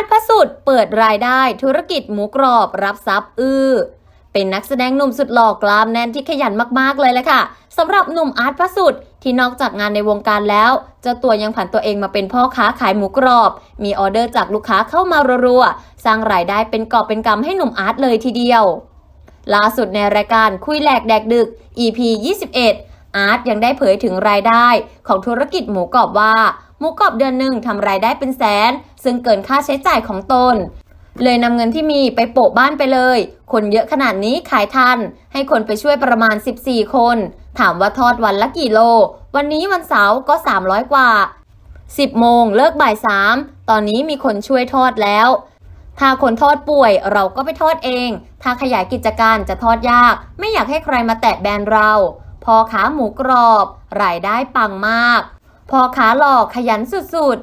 ร์ตพระสุดเปิดรายได้ธุรกิจหมูกรอบรับทรัพย์อื้อเป็นนักแสดงหนุ่มสุดหล่อกล้ามแน่นที่ขยันมากๆเลยแหละค่ะสำหรับหนุ่มอาร์ตพระสุดที่นอกจากงานในวงการแล้วเจ้าตัวยังผันตัวเองมาเป็นพ่อค้าขายหมูกรอบ มีออเดอร์จากลูกค้าเข้ามารัวๆสร้างรายได้เป็นกอบเป็นกำให้หนุ่มอาร์ตเลยทีเดียว ล่าสุดในรายการคุยแหลกแดกดึก EP 21 อาร์ตยังได้เผยถึงรายได้ของธุรกิจหมูกรอบว่า หมูกรอบเดือนหนึ่งทำรายได้เป็นแสน ซึ่งเกินค่าใช้จ่ายของตน เลยนำเงินที่มีไปโปะบ้านไปเลย คนเยอะขนาดนี้ขายทัน ให้คนไปช่วยประมาณ 14 คน ถามว่าทอดวันละกี่โล วันนี้วันเสาร์ก็ 300 กว่า 10 โมงเลิกบ่าย 3 ตอนนี้มีคนช่วยทอดแล้ว ถ้าคนทอดป่วยเราก็ไปทอดเอง ถ้าขยายกิจการจะทอดยาก ไม่อยากให้ใครมาแตะแบรนด์เรา พอขาหมูกรอบ รายได้ปังมาก พอขาหลอกขยันสุด